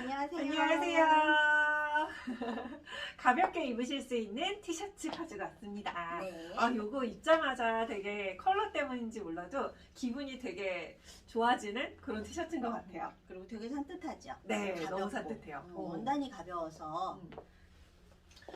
안녕하세요. 안녕하세요. 가볍게 입으실 수 있는 티셔츠 가지고 왔습니다. 네. 아, 요거 입자마자 되게 컬러 때문인지 몰라도 기분이 되게 좋아지는 그런 티셔츠인 것 같아요. 그리고 되게 산뜻하죠. 네, 가볍고. 너무 산뜻해요. 음, 어. 원단이 가벼워서 음.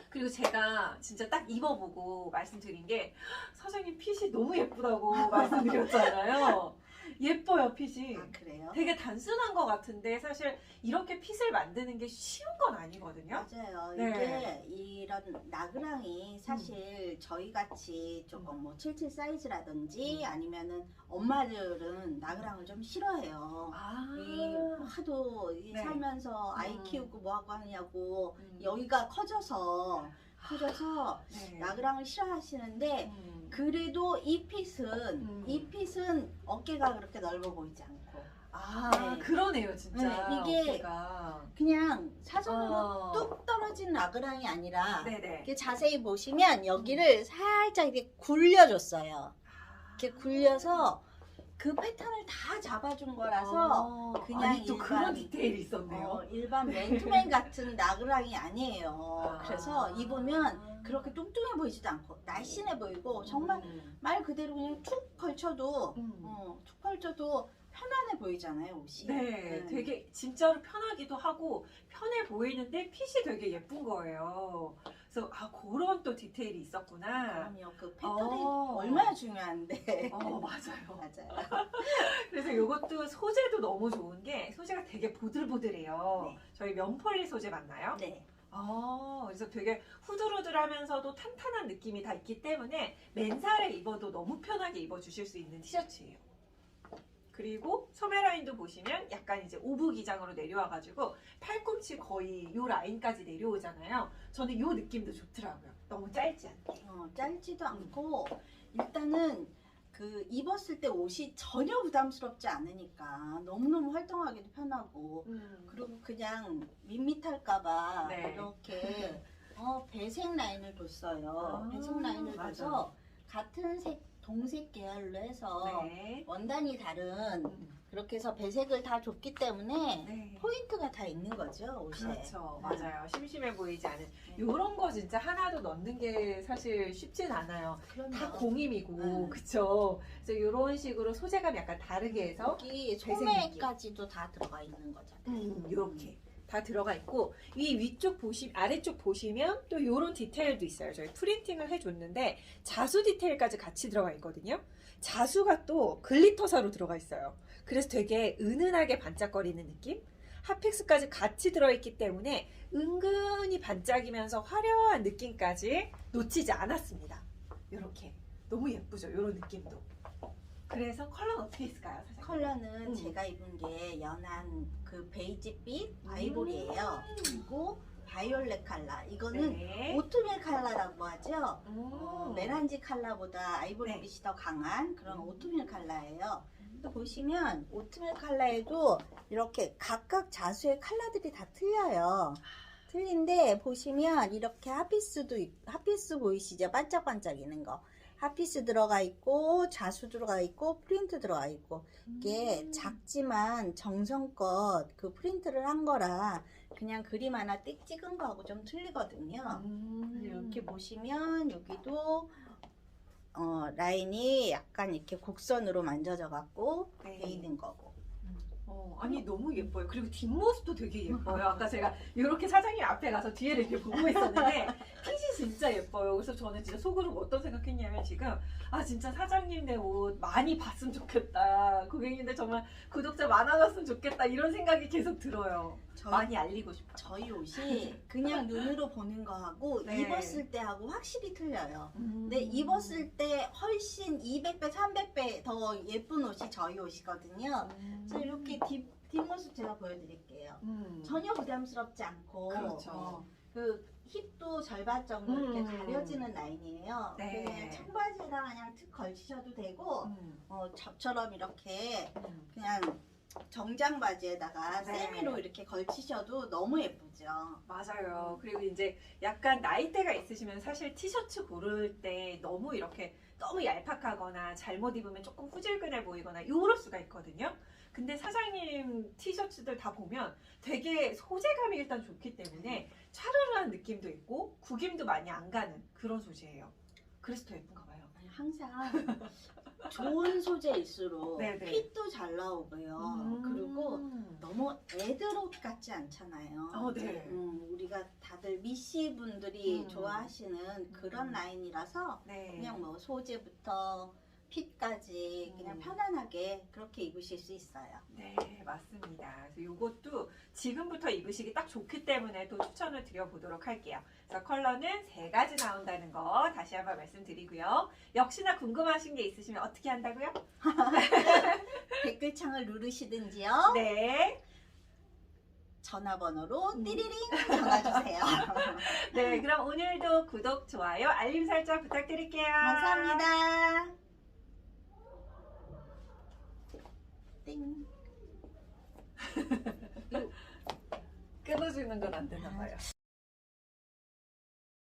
그리고 제가 진짜 딱 입어보고 말씀드린 게 사장님 핏이 너무 예쁘다고 말씀드렸잖아요. 예뻐요, 핏이. 아 그래요? 되게 단순한 것 같은데 사실 이렇게 핏을 만드는 게 쉬운 건 아니거든요. 맞아요. 네. 이게 이런 나그랑이 사실 저희 같이 조금 뭐 77 사이즈라든지 음. 아니면은 엄마들은 나그랑을 좀 싫어해요. 아, 이 하도 이 네. 살면서 아이 음. 키우고 뭐 하고 하냐고 음. 여기가 커져서 커져서 네. 나그랑을 싫어하시는데 음. 그래도 이 핏은 음. 이 핏은 어깨가 그렇게 넓어 보이지 않고 아 네. 그러네요 진짜 네, 이게 어깨가. 그냥 사선으로 어. 뚝 떨어진 나그랑이 아니라 네네 이렇게 자세히 보시면 여기를 살짝 이렇게 굴려줬어요. 이렇게 굴려서 그 패턴을 다 잡아준 거라서 어, 그냥 아니, 또 일반- 그런 디테일이 있었네요. 어, 일반 맨투맨 같은 나그랑이 아니에요. 아. 그래서 입으면 그렇게 뚱뚱해 보이지도 않고 날씬해 보이고 정말 음. 말 그대로 그냥 툭 걸쳐도 음. 어, 툭 걸쳐도 편안해 보이잖아요 옷이. 네, 음. 되게 진짜로 편하기도 하고 편해 보이는데 핏이 되게 예쁜 거예요. 그래서 아 그런 또 디테일이 있었구나. 그럼요. 그 패턴이 어. 얼마나 중요한데. 어 맞아요. 맞아요. 그래서 이것도 소재도 너무 좋은 게 소재가 되게 보들보들해요. 네. 저희 면폴리 소재 맞나요? 네. 아, 그래서 되게 후들후들하면서도 탄탄한 느낌이 다 있기 때문에 맨살에 입어도 너무 편하게 입어주실 수 있는 티셔츠예요. 그리고 소매 라인도 보시면 약간 이제 오브 기장으로 내려와가지고 팔꿈치 거의 요 라인까지 내려오잖아요. 저는 요 느낌도 좋더라고요. 너무 짧지 않게. 어, 짧지도 않고 일단은 그 입었을 때 옷이 전혀 부담스럽지 않으니까 너무너무 활동하기도 편하고 그리고 그냥 밋밋할까봐 네. 이렇게 어, 배색 라인을 뒀어요. 아, 배색 라인을 맞아. 둬서 같은 색 동색 계열로 해서 네. 원단이 다른 음, 그렇게 해서 배색을 다 줬기 때문에 네. 포인트가 다 있는 거죠 옷에. 그렇죠. 네. 맞아요. 심심해 보이지 않은. 네. 요런 거 진짜 하나도 넣는 게 사실 쉽진 않아요. 그럼요. 다 공임이고, 음. 그쵸? 그래서 이런 식으로 소재감이 약간 다르게 해서, 여기 배색 소매까지도 다 들어가 있는 거잖아요. 음, 이렇게 다 들어가 있고, 이 위쪽 보시, 아래쪽 보시면 또 이런 디테일도 있어요. 저희 프린팅을 해줬는데, 자수 디테일까지 같이 들어가 있거든요. 자수가 또 글리터사로 들어가 있어요. 그래서 되게 은은하게 반짝거리는 느낌? 핫픽스까지 같이 들어있기 때문에 은근히 반짝이면서 화려한 느낌까지 놓치지 않았습니다. 이렇게 너무 예쁘죠? 이런 느낌도. 그래서 컬러는 어떻게 있을까요? 사장님? 컬러는 음. 제가 입은 게 연한 그 베이지빛 아이보리예요. 그리고 바이올렛 컬러. 이거는 네. 오트밀 컬러라고 하죠. 음. 어, 메란지 컬러보다 아이보리빛이 네. 더 강한 그런 음. 오트밀 컬러예요. 또 보시면 오트밀 컬러에도 이렇게 각각 자수의 컬러들이 다 틀려요. 틀린데 보시면 이렇게 핫피스도 있- 핫피스 보이시죠? 반짝반짝이는 거. 핫피스 들어가 있고 자수 들어가 있고 프린트 들어가 있고 이게 음. 작지만 정성껏 그 프린트를 한 거라 그냥 그림 하나 띡 찍은 거하고 좀 틀리거든요. 음. 이렇게 보시면 여기도 어, 라인이 약간 이렇게 곡선으로 만져져 갖고 네. 돼 있는 거고. 어, 아니 너무 예뻐요. 그리고 뒷모습도 되게 예뻐요. 아까 제가 이렇게 사장님 앞에 가서 뒤에를 이렇게 보고 있었는데 진짜 예뻐요. 그래서 저는 진짜 속으로 어떤 생각했냐면 지금 아 진짜 사장님네 옷 많이 봤으면 좋겠다. 고객님들 정말 구독자 많아졌으면 좋겠다. 이런 생각이 계속 들어요. 저희, 많이 알리고 싶어요. 저희 옷이 그냥 눈으로 보는 거하고 네. 입었을 때하고 확실히 틀려요. 음. 근데 입었을 때 훨씬 200배, 300배 더 예쁜 옷이 저희 옷이거든요. 음. 그래서 이렇게 뒷, 뒷모습 제가 보여드릴게요. 음. 전혀 부담스럽지 않고 그렇죠. 어, 그 힙도 절반 정도 이렇게 음. 가려지는 라인이에요. 네. 그냥 청바지에다 그냥 툭 걸치셔도 되고 음. 어, 저처럼 이렇게 음. 그냥 정장 바지에다가 네. 세미로 이렇게 걸치셔도 너무 예쁘죠. 맞아요. 그리고 이제 약간 나이대가 있으시면 사실 티셔츠 고를 때 너무 이렇게 너무 얄팍하거나 잘못 입으면 조금 후질근해 보이거나 요럴 수가 있거든요. 근데 사장님 티셔츠들 다 보면 되게 소재감이 일단 좋기 때문에 차르르한 느낌도 있고 구김도 많이 안 가는 그런 소재예요. 그래서 더 예쁜가 봐요. 아니, 항상 좋은 소재일수록 네네. 핏도 잘 나오고요. 음. 그리고 너무 애들옷 같지 않잖아요. 어, 네. 음, 우리가 다들 미씨 분들이 음. 좋아하시는 그런 음. 라인이라서 네. 그냥 뭐 소재부터 핏까지 그냥 음. 편안하게 그렇게 입으실 수 있어요. 네, 맞습니다. 그래서 이것도 지금부터 입으시기 딱 좋기 때문에 또 추천을 드려보도록 할게요. 그래서 컬러는 세 가지 나온다는 거 다시 한번 말씀드리고요. 역시나 궁금하신 게 있으시면 어떻게 한다고요? 댓글창을 누르시든지요. 네. 전화번호로 음. 띠리링 전화주세요. 네, 그럼 오늘도 구독, 좋아요, 알림 설정 부탁드릴게요. 감사합니다. 띵. 끊어주는 건 안 되나 봐요.